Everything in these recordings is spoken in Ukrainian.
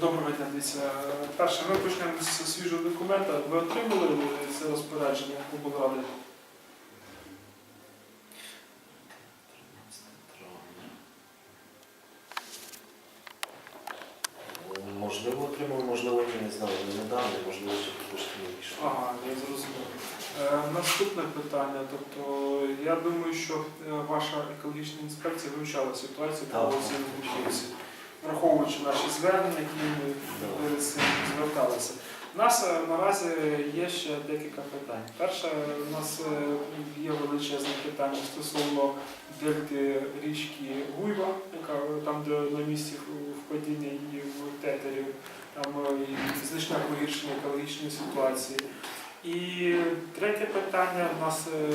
Доброго дня, дивіться. Перше, ми почнемо з свіжого документа. Ви отримали це розпорядження облради? Можливо, отримав, можливо, ні, не знаю, не недавно, можливо, ще трошки не пішло. Ага, я зрозумів. Е, наступне питання. Тобто, я думаю, що е, ваша екологічна інспекція вивчала ситуацію по Так. Бухівці, враховуючи наші звернення, які ми зверталися. У нас е, наразі є ще декілька питань. Перше, у нас е, є величезне питання стосовно дельти річки Гуйва, яка там, де на місці впадіння її в тетерів, там е, і значне погіршення екологічної ситуації. І третє питання у нас е,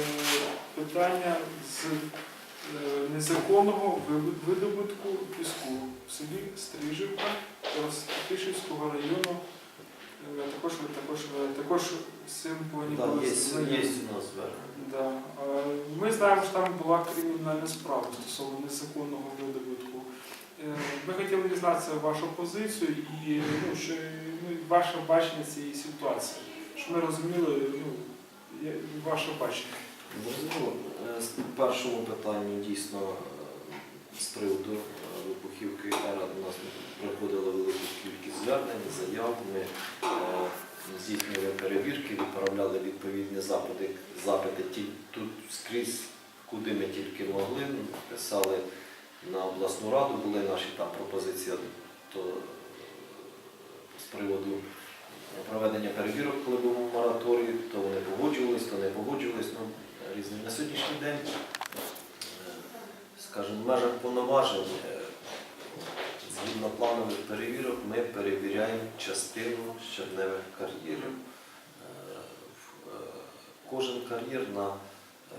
питання з е, незаконного видобутку піску в селі Стрижівка Ростишівського району. Е, Також також також цим були є, є у нас. Да. Е, Ми знаємо, що там була кримінальна справа стосовно незаконного видобутку. Е, Ми хотіли дізнатися вашу позицію і ну, що, ну, ваше бачення цієї ситуації. Щоб ми розуміли ну, ваше бачення. Можливо, е, з першому питанню дійсно е, з приводу е, вибухівки ера у нас приходила велика кількість звернень, заяв. Ми е, здійснювали перевірки, відправляли відповідні запити, запити тут скрізь, куди ми тільки могли. Писали на обласну раду, були наші там пропозиції то, е, з приводу проведення перевірок, коли був мораторій, то вони погоджувались, то не погоджувались. Ну, різні. На сьогоднішній день, е, скажімо, в межах повноважень, е, згідно планових перевірок, ми перевіряємо частину щебневих кар'єрів. Е, Кожен кар'єр на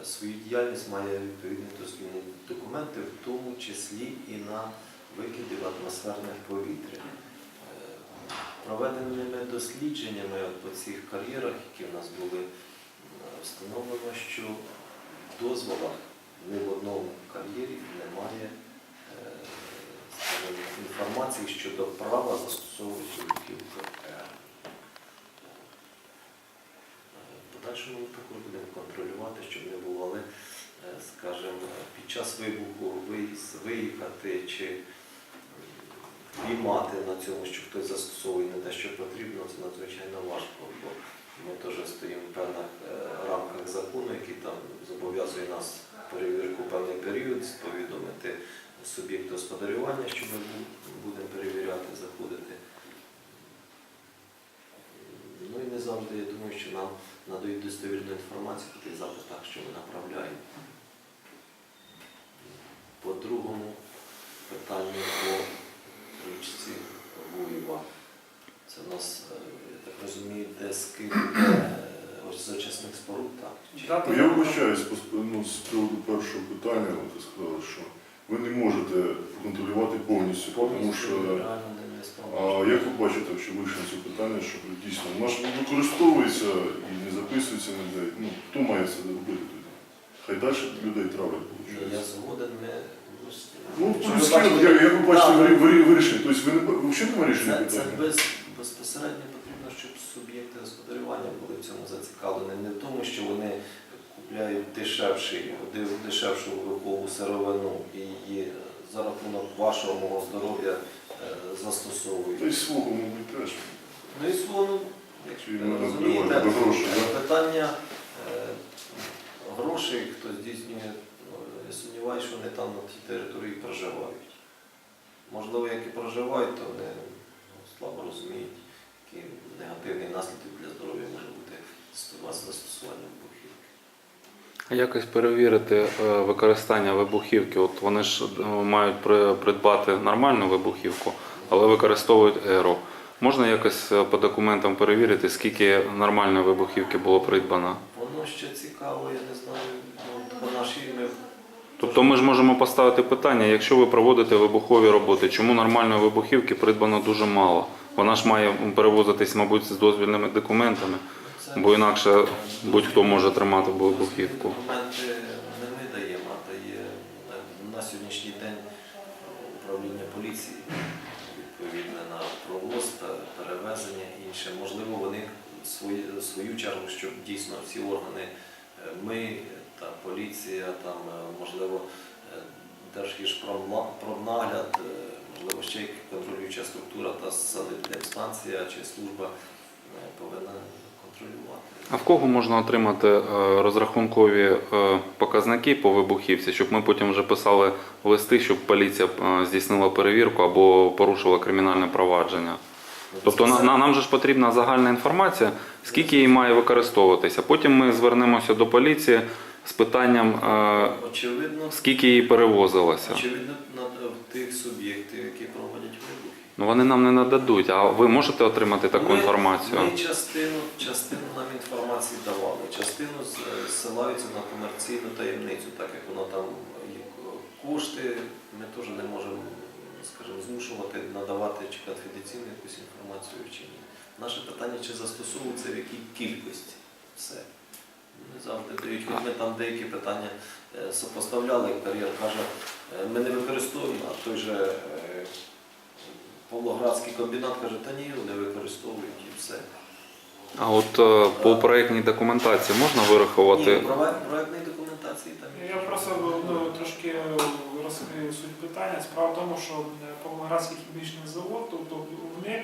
свою діяльність має відповідні дозвільні документи, в тому числі і на викиди в атмосферне повітря. Проведеними дослідженнями по цих кар'єрах, які в нас були, встановлено, що в дозволах ні в одному кар'єрі немає е, інформації щодо права застосовувати вибухівку Р. Е, В подальшому ми також будемо контролювати, щоб не було, е, скажімо, під час вибуху виїхати чи піймати на цьому, що хтось застосовує не те, що потрібно, це надзвичайно важко, бо ми теж стоїмо в певних е, рамках закону, який там зобов'язує нас перевірку в певний період, повідомити суб'єкт господарювання, що ми будемо перевіряти, заходити. Ну і не завжди, я думаю, що нам надають достовірну інформацію по тих запитах, що ми направляємо. По другому питанню по річці Гуєва. Це у нас, е, я так розумію, де скид е, ось споруд, так? Ну, Я вибачаюсь ну, з приводу першого питання, ви сказали, що ви не можете контролювати повністю, тому що а як ви бачите, якщо вийшло це питання, що дійсно вона ж використовується і не записується ніде. Ну, хто має це робити тоді? Хай далі людей травлять, Я виходить. згоден, ми... Ну, плюс-мінус, бачите- як, ви бачите, Так. ви, ви вирішили. Тобто ви не взагалі не вирішили Це, це питання? без, щоб господарювання були в цьому зацікавлені. Не в тому, що вони купляють дешевший, дешевшу вибухову сировину і її за рахунок вашого мого здоров'я е, застосовують. Та й свого, мабуть, теж. Ну і слово, якщо ви можна розумієте, е, питання е, грошей, хто здійснює, ну, я сумніваюся, що вони там на тій території проживають. Можливо, як і проживають, то вони ну, слабо розуміють, які негативні наслідки для здоров'я може бути з застосування вибухівки. А Якось перевірити е, використання вибухівки. От вони ж е, мають придбати нормальну вибухівку, але використовують еро. Можна якось е, по документам перевірити, скільки нормальної вибухівки було придбано? Воно ще цікаво, я не знаю, по нашій ми Тобто ми ж можемо поставити питання, якщо ви проводите вибухові роботи, чому нормальної вибухівки придбано дуже мало? Вона ж має перевозитись, мабуть, з дозвільними документами, бо інакше будь-хто може тримати вибухівку. Документи не ми даємо, а дає на- сьогоднішній день управління поліції відповідне на провоз, пе- перевезення інше. Можливо, вони свої, свою чергу, щоб дійсно всі органи, е, ми, та поліція, там, е, можливо, е, Держгішпромнагляд, е, можливо, ще контролююча структура та санепідемстанція чи служба е, повинна контролювати. А в кого можна отримати е, розрахункові е, показники по вибухівці, щоб ми потім вже писали листи, щоб поліція здійснила перевірку або порушила кримінальне провадження? Тобто на, на- нам же ж потрібна загальна інформація, скільки її має використовуватися. Потім ми звернемося до поліції з питанням, е, Очевидно, скільки її перевозилося. очевидно, на тих суб'єктів, які проводять вибухи. Ну вони нам не нададуть. А ви можете отримати таку Ми- інформацію? Ми частину, частину нам інформації давали, частину зсилаються на комерційну таємницю, так як воно там є кошти, ми теж не можемо, скажімо, змушувати надавати чи конфіденційну якусь інформацію чи ні. Наше питання, чи застосовується в якій кількості все. Не завжди дають, Хоч ми там деякі питання е, сопоставляли, кар'єр каже, е, ми не використовуємо, а той же е, Павлоградський комбінат каже, та ні, не використовують і все. А от по проєктній документації можна вирахувати? Ні, проектної документації там є. Я просто ну, трошки розкрию суть питання. Справа в тому, що е, Павлоградський хімічний завод, тобто вони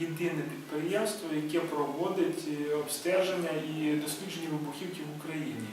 єдине підприємство, яке проводить е, обстеження і дослідження вибухівки в Україні.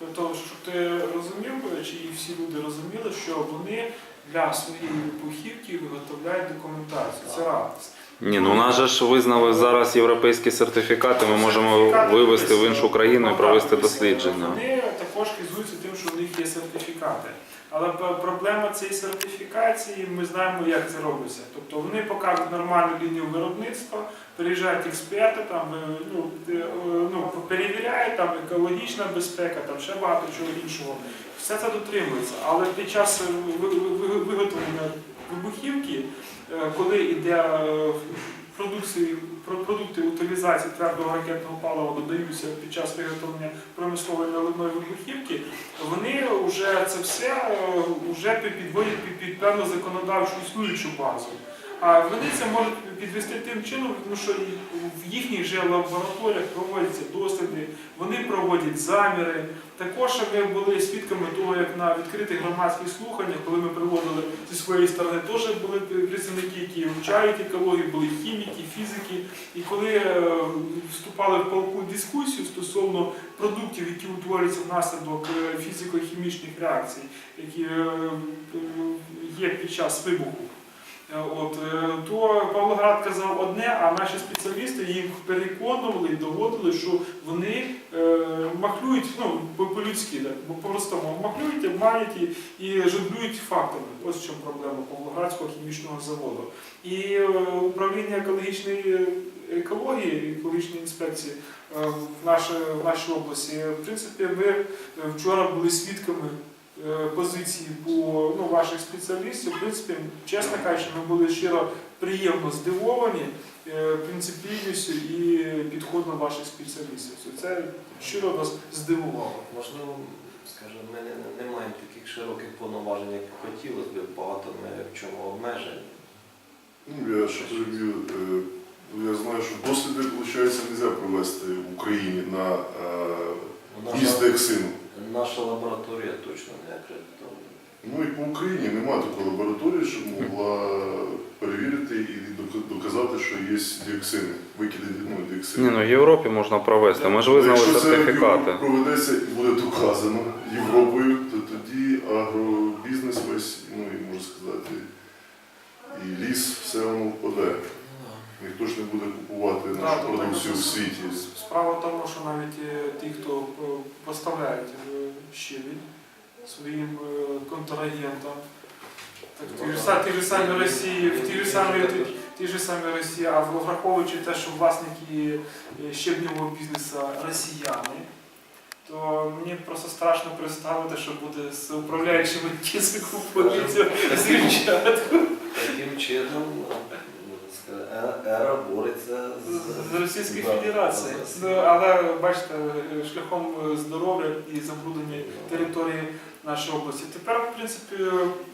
Тобто, щоб ти розумів, чи всі люди розуміли, що вони для своєї вибухівки виготовляють документацію. Це раз. Ні, ну у нас же ж визнали зараз європейські сертифікати. Ми можемо вивезти в іншу країну і ну, провести дослідження. Вони також хизуються тим, що в них є сертифікати. Але проблема цієї сертифікації, ми знаємо, як це робиться. Тобто вони покажуть нормальну лінію виробництва, приїжджають експерти, там, е, ну, е, ну, перевіряють там, екологічна безпека, там, ще багато чого іншого. Все це дотримується. Але під час е, ви- ви- ви- виготовлення вибухівки, коли йде продукти утилізації твердого ракетного палива додаються під час виготовлення промислової наливної вибухівки, вони вже це все е, вже підводять під, під певну законодавчу існуючу базу. А вони це можуть підвести тим чином, тому що в їхніх же лабораторіях проводяться досліди, вони проводять заміри. Також ми були свідками того, як на відкритих громадських слуханнях, коли ми приводили зі своєї сторони, теж були представники, які вивчають екологію, були хіміки, фізики. І коли е, вступали в палку дискусію стосовно продуктів, які утворюються внаслідок е, фізико-хімічних реакцій, які е, є під час вибуху. Е, От, е, то Павлоград казав одне, а наші спеціалісти їх переконували і доводили, що вони е, махлюють ну, по- по-людськи, по-простому махлюють, обманюють і, і жонглюють фактами. Ось в чому проблема Павлоградського хімічного заводу. І е, управління екологічної екології, екологічної інспекції е, в, нашій, в нашій області, в принципі, ми е, вчора були свідками е, позиції по ну, ваших спеціалістів. В принципі, чесно кажучи, ми були щиро приємно здивовані е, і підходом ваших спеціалістів. Це щиро нас здивувало. Можливо, скажімо, ми не, не маємо таких широких повноважень, як хотілося б, багато ми в чому обмежені. Ну, я ще переб'ю. е, Я знаю, що досліди, виходить, не можна провести в Україні на е, вміст Наша, лабораторія точно не акредитована. Ну і по Україні немає такої лабораторії, щоб могла перевірити і док- доказати, що є діоксини, викиди ну, діоксину. Ні, ну в Європі можна провести. Ми ж визнали Якщо це проведеться і буде доказано Європою, то тоді агробізнес весь, ну і можна сказати, і ліс, все воно впаде. Ніхто ж не буде купувати Да, нашу то продукцію так. в світі. Справа в тому, що навіть е, ті, хто е, поставляють е, щебінь своїм контрагентам, так, ті, ж, самі Росії, в ті ж самі, ті, ж самі Росії, а враховуючи те, що власники щебневого бізнесу росіяни, то мені просто страшно представити, що буде з управляючими кисику поліцію з дівчатку. Таким чином, ну, ера бореться з, з Російської Да, Федерації. Ну, але бачите, е, шляхом е, здоров'я і забруднення території нашої області. Тепер, в принципі,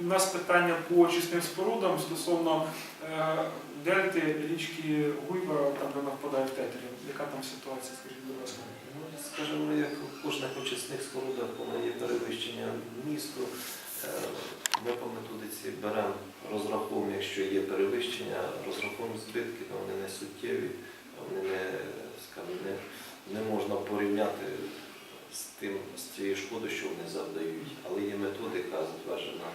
у нас питання по очисним спорудам стосовно е, дельти річки Гуйва, там де вона впадає в тетері. Яка там ситуація, скажіть, будь ласка? Ну, скажімо, як у кожних очисних спорудах, коли є перевищення місту, е, ми по методиці беремо розраховуємо, якщо є перевищення, розраховуємо збитки, але вони не суттєві, вони не, скажімо, не, не можна порівняти з тим, з тією шкодою, що вони завдають. Але є методика, затверджена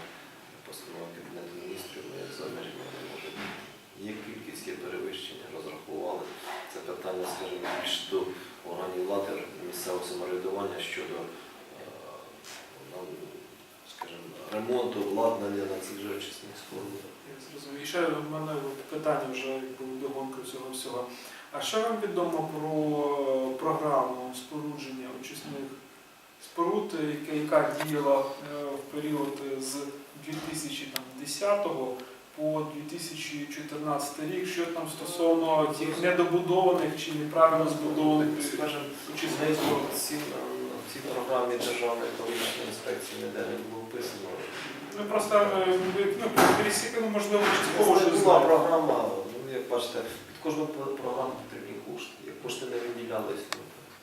постановою Кабінету міністрів, ми за межами не можемо. Є кількість, є перевищення, розрахували. Це питання, скажімо, більш до органів влади місцевого самоврядування щодо е, ну, скажімо, ремонту обладнання на цих же очисних спорудах. Я зрозумів. І ще в мене питання вже якби догонка цього всього. А що вам відомо про е, програму спорудження очисних споруд, яка, яка діяла е, в період з 2010 по 2014 рік, що там стосовно тих недобудованих чи неправильно збудованих Скажімо, очисних споруд? В цій, програмі Державної екологічної інспекції ніде не було описано. Ну просто е, ну, пересікано, можливо, частково Це була програма, ну як бачите, під кожну програму потрібні кошти. Як кошти не виділялись, ну,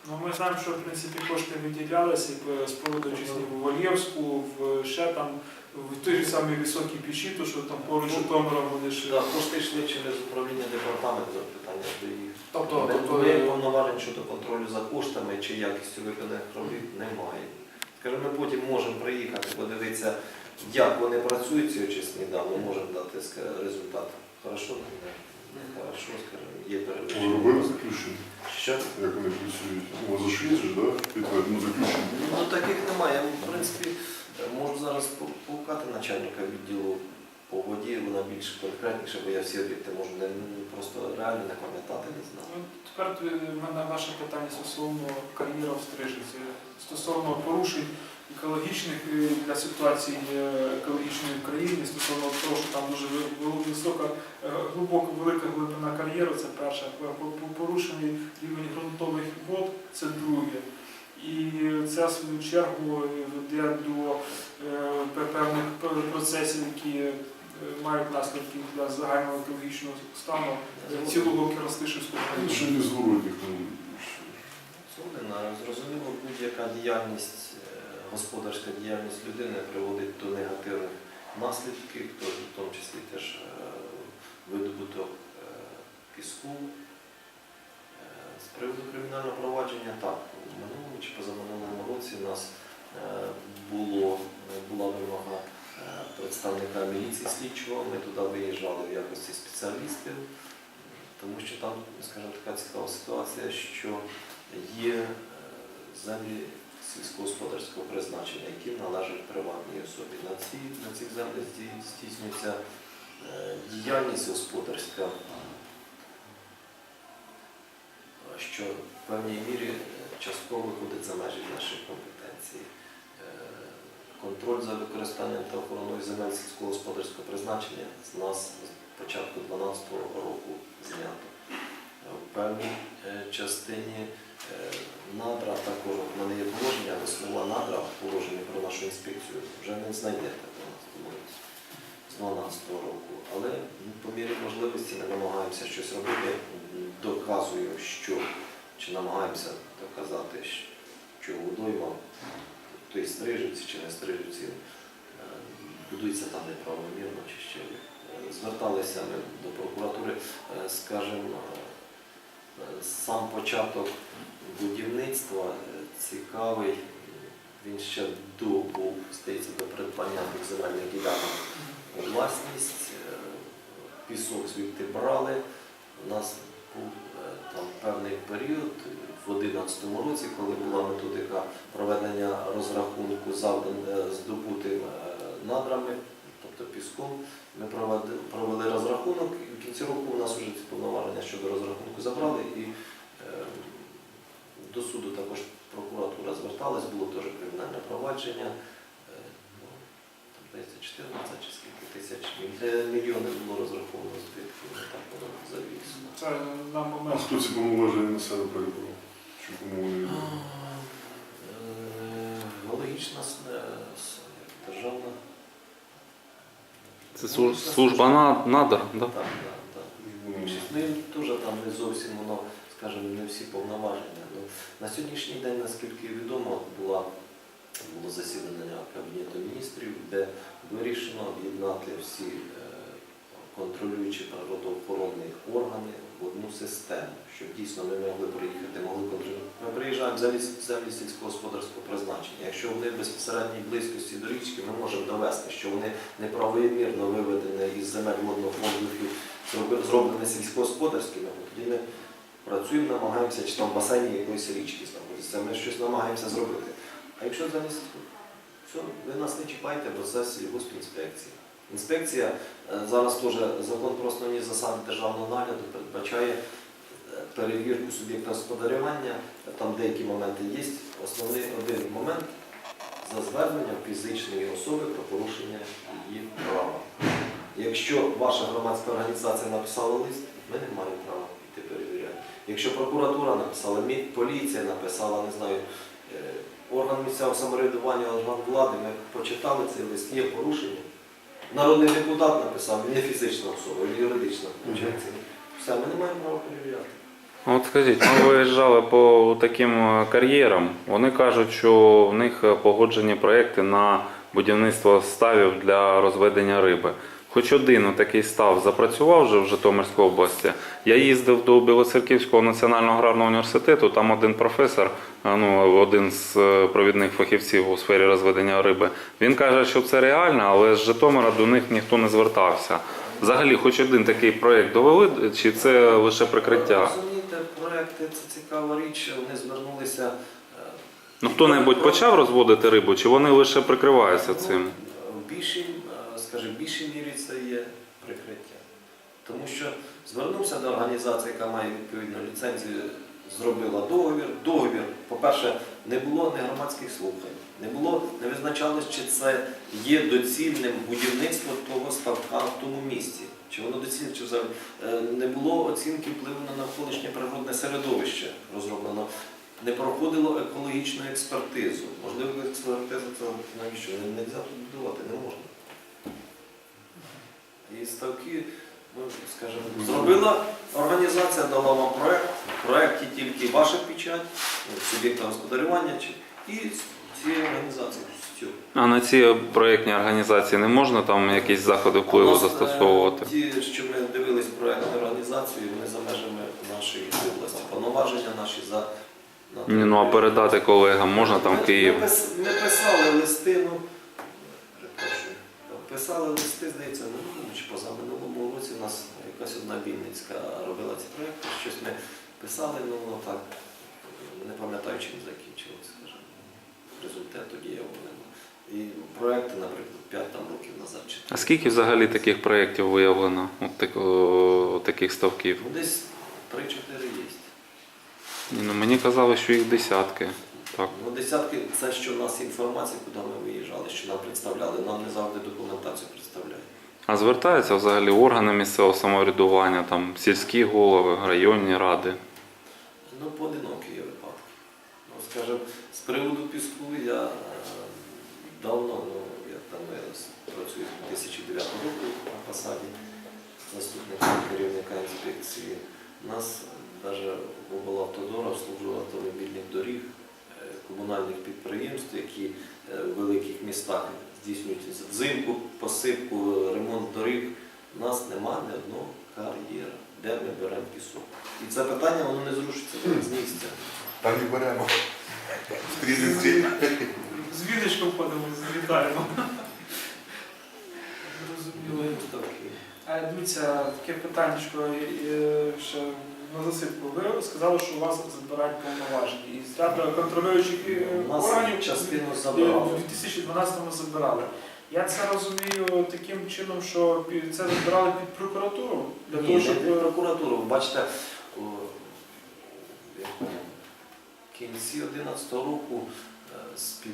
Ну, ми знаємо, що в принципі кошти виділялися і з споруду чесні в Вольєвську, в ще там в той же самій високій печі, то що там поруч з Житомиром вони ж. да, кошти йшли через управління департаменту питання до їх. Тобто, Ми- тобто Ми повноважень щодо контролю за коштами чи якістю виконаних робіт немає. Скажімо, ми потім можемо приїхати, подивитися, як вони працюють ці очисні, да, ми можемо дати ска- результат. Хорошо, не, не хорошо, скажімо, є Ви перевищення. робили заключення? Що? Як вони працюють? Ну, у вас же ж є, ж, да? Підтверджено заключення. Ну таких немає. В принципі, можу зараз по- погукати начальника відділу по воді, вона більш конкретніше, бо я всі об'єкти можу не, просто реально не пам'ятати, не знаю. Ну, Тепер е, в мене ваше питання стосовно кар'єра в Стрижиці, стосовно порушень екологічних е, для ситуації е, екологічної в країні, стосовно того, що там дуже ви- ви- висока, глибока, велика глибина кар'єру, це перше. По- по- рівень ґрунтових вод, це друге. І це в свою чергу веде до е, певних процесів, які е, мають наслідки для загального екологічного стану цілого Киростишівського Ну, району. що не згородних, ну, зрозуміло, будь-яка діяльність, е, господарська діяльність людини приводить до негативних наслідків, то в тому числі теж видобуток піску. З приводу кримінального провадження, так, чи позаминулому році у нас е, було, була вимога е, представника міліції слідчого, ми туди виїжджали в якості спеціалістів, тому що там, скажімо, така цікава ситуація, що є е, землі сільськогосподарського призначення, які належать приватній особі. На, ці, на цих землях здійснюється діяльність господарська, що в певній мірі частково виходить за межі нашої компетенції. Е, Контроль за використанням та охороною земель сільськогосподарського призначення з нас з початку 2012 року знято. Е, В певній е, частині надра також в мене є положення, але слова надра в положенні про нашу інспекцію вже не знайдете в 12 році, з 2012 року. Але ну, по мірі можливості ми намагаємося щось робити, доказую, що чи намагаємося доказати, що водойма, то і стрижівці чи не стрижівці, е, будується там неправомірно чи ще. Е, Зверталися ми до прокуратури, е, скажімо, сам початок будівництва цікавий. Він ще до був, здається, до придбання тих земельних ділянок власність. Пісок звідти брали. У нас був там певний період в 2011 році, коли була методика проведення розрахунку е, здобутим е, надрами, тобто піском. Ми провели, розрахунок, і в кінці року у нас вже ці повноваження щодо розрахунку забрали. І е, до суду також прокуратура зверталась, було теж кримінальне провадження. Е, ну, Там, здається, 14 чи скільки тисяч е, мільйонів було розраховано ну, так воно завісно. Це на А момент. хто ці повноваження на себе перебрав? Чи кому вони? Е, Геологічна с- е, с- як державна. Це слу- служба на- надр, да? Так, так, так. Ну, Більшість Ну там не зовсім воно, скажімо, не всі повноваження. Ну, на сьогоднішній день, наскільки відомо, була, було засідання Кабінету міністрів, де вирішено об'єднати всі е, контролюючі природоохоронні органи в одну систему, щоб дійсно ми могли приїхати, могли контролювати. Ми приїжджаємо в землі, сільськогосподарського призначення. Якщо вони в безпосередній близькості до річки, ми можемо довести, що вони неправомірно виведені із земель водного фонду, зроблені сільськогосподарськими, то тоді ми працюємо, намагаємося, чи там в басейні якоїсь річки знаходиться, ми щось намагаємося зробити. А якщо замість все, ви нас не чіпайте, бо це сільгоспінспекція. Інспекція е, зараз теж закон про основні засади державного нагляду передбачає е, перевірку суб'єкта господарювання. Там деякі моменти є. Основний один момент за зверненням фізичної особи про порушення її права. Якщо ваша громадська організація написала лист, ми не маємо права йти перевіряти. Якщо прокуратура написала, поліція написала, не знаю, орган місцевого самоврядування, орган влади, ми почитали цей лист, є порушення. Народний депутат написав, він не фізична особа, він юридична. виходить. Все, ми не маємо права перевіряти. От скажіть, ми виїжджали по таким е, кар'єрам. Вони кажуть, що в них е, погоджені проекти на будівництво ставів для розведення риби. Хоч один такий став запрацював вже в Житомирській області. Я їздив до Білоцерківського національного аграрного університету. Там один професор, е, ну один з е, провідних фахівців у сфері розведення риби. Він каже, що це реально, але з Житомира до них ніхто не звертався. Взагалі, хоч один такий проект довели, чи це лише прикриття? Розумієте, проекти це цікава річ. Вони звернулися. е, Ну хто-небудь почав розводити рибу, чи вони лише прикриваються цим? Ну, В більшій, е, скажімо, в більшій мірі це є прикриття. Тому що звернувся до організації, яка має відповідну ліцензію, зробила договір. Договір, по-перше, не було не громадських слухань, не було, не визначалось, чи це є доцільним будівництво того ставка в тому місці. Чи воно доцільне, чи взагалі Е, не було оцінки впливу на навколишнє природне середовище розроблено. Не проходило екологічну експертизу. Можливо, експертизу це навіщо? Не можна тут будувати, не можна. І ставки, ну, скажімо, зробила організація, дала вам проект. В проєкті тільки ваша печать, ну, суб'єкта господарювання чи, і цієї організації. А на ці проєктні організації не можна там якісь заходи впливу нас, е, застосовувати? Ті, що ми дивились проєктну організацію, вони за межами нашої області. Повноваження наші за Ні, ну а передати колегам можна там в Київ? Ми, ми писали листи, ну, перепрошую, писали листи, здається, ну, чи поза минулому році у нас якась одна Вінницька робила ці проєкти, щось ми писали, ну воно так, не пам'ятаю, чим закінчилось, скажімо. Результат тоді я нема. І проєкти, наприклад, 5 там років назад чи А скільки взагалі таких проєктів виявлено? От так, о, таких ставків? Десь 3-4 є. Ні, ну мені казали, що їх десятки. Так. Ну, десятки це що в нас інформація, куди ми виїжджали, що нам представляли. Нам не завжди документацію представляють. А звертаються взагалі органи місцевого самоврядування, там сільські голови, районні ради. Ну, поодинокі є випадки. Ну, скажімо, з приводу піску я е, давно, ну, я там я с- працюю з 2009 року на посаді заступника керівника інспекції. Нас навіть облавтодора служба автомобільних доріг, е, комунальних підприємств, які е, в великих містах здійснюють взимку, посипку, ремонт доріг. У нас немає ні одного кар'єра, де ми беремо пісок. І це питання воно не зрушиться з місця. Там і беремо. З віночком ходимо, злітаємо. Зрозуміло. А дивіться, таке питання ще на засипку. Ви сказали, що у вас забирають повноваження. І з контролюючих е, У нас органів частину е, забрали. в 2012-му забирали. Я це розумію таким чином, що пі- це забирали під прокуратуру для Ні, того, не щоб під е, прокуратуру. Бачите, у в кінці 2011 року е, з-під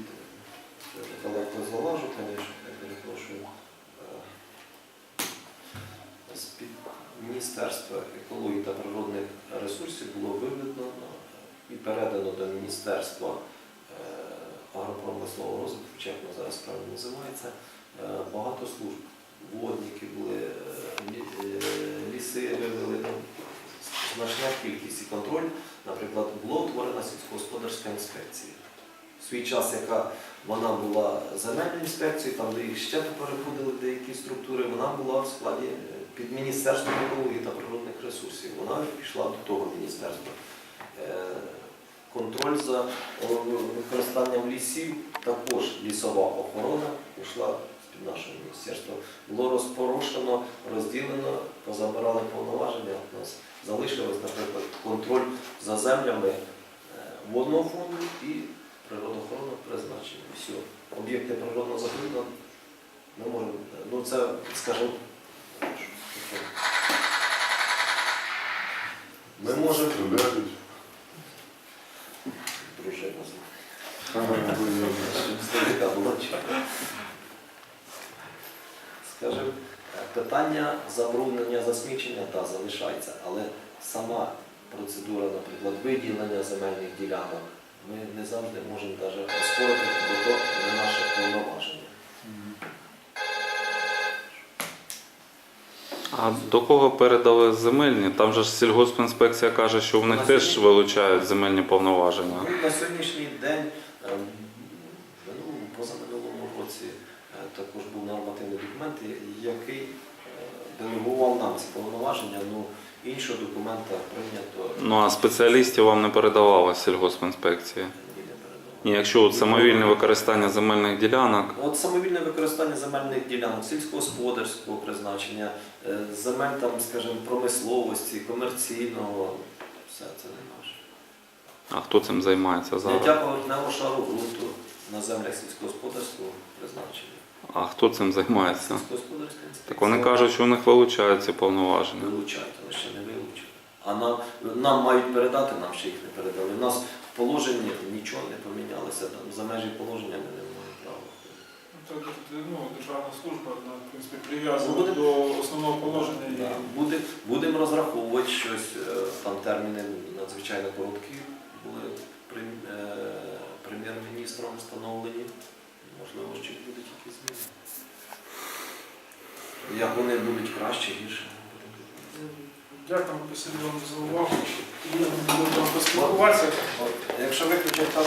я далеко залажу, звісно, я перепрошую. е, З-під Міністерства екології та природних ресурсів було виведено і передано до Міністерства е, агропромислового розвитку, чи як зараз правильно називається, е, багато служб. Водники були, е, лі- ліси вивели, ну, значна кількість і контроль. Наприклад, була утворена сільськогосподарська інспекція. В свій час, яка вона була земельною інспекцією, там де їх ще переходили деякі структури, вона була в складі під Міністерством екології та природних ресурсів. Вона пішла до того міністерства. Контроль за е, використанням лісів, також лісова охорона пішла з-під нашого міністерства. Було розпорошено, розділено, позабирали повноваження. У нас залишилось, наприклад, контроль за землями е, водного фонду і природоохоронного призначення. Все. Об'єкти природного заповідного ми можемо. Ну це, скажімо, ми можемо Старика була чи? Скажімо, питання забруднення засмічення та залишається, але сама процедура, наприклад, виділення земельних ділянок, ми не завжди можемо навіть оспорити, бо то не наше повноваження. А до кого передали земельні? Там же ж сільгоспінспекція каже, що в них теж вилучають земельні повноваження. Ну, на сьогоднішній день, е, в минулому, позаминулому році, е, також був нормативний документ, який е, делегував нам ці повноваження, ну іншого документа прийнято Ну а спеціалістів вам не передавала сільгоспінспекція. ні, якщо от самовільне використання земельних ділянок, От самовільне використання земельних ділянок, сільськогосподарського призначення, е, земель там, скажімо, промисловості, комерційного, все це не наше. а хто цим займається зараз? Зняття поверхневого шару ґрунту на землях сільськогосподарського призначення. А хто цим займається? Інспекція. Так вони кажуть, що у них вилучають ці повноваження. Вилучають, але ще не вилучили. А нам, нам мають передати, нам ще їх не передали. У нас в положенні нічого не помінялося. Там, за межі положення ми не маємо права. Ну, так, ну, державна служба, вона, в принципі, прив'язана Ну, буде- до основного положення. і- Да. Буде, будемо розраховувати щось, е, там терміни надзвичайно короткі були прем- е, прем'єр-міністром встановлені. Можливо, ще будуть якісь зміни. Як вони будуть краще, гірше. Дякую, Василь, вам за увагу. Будемо поспілкуватися. Якщо виключать там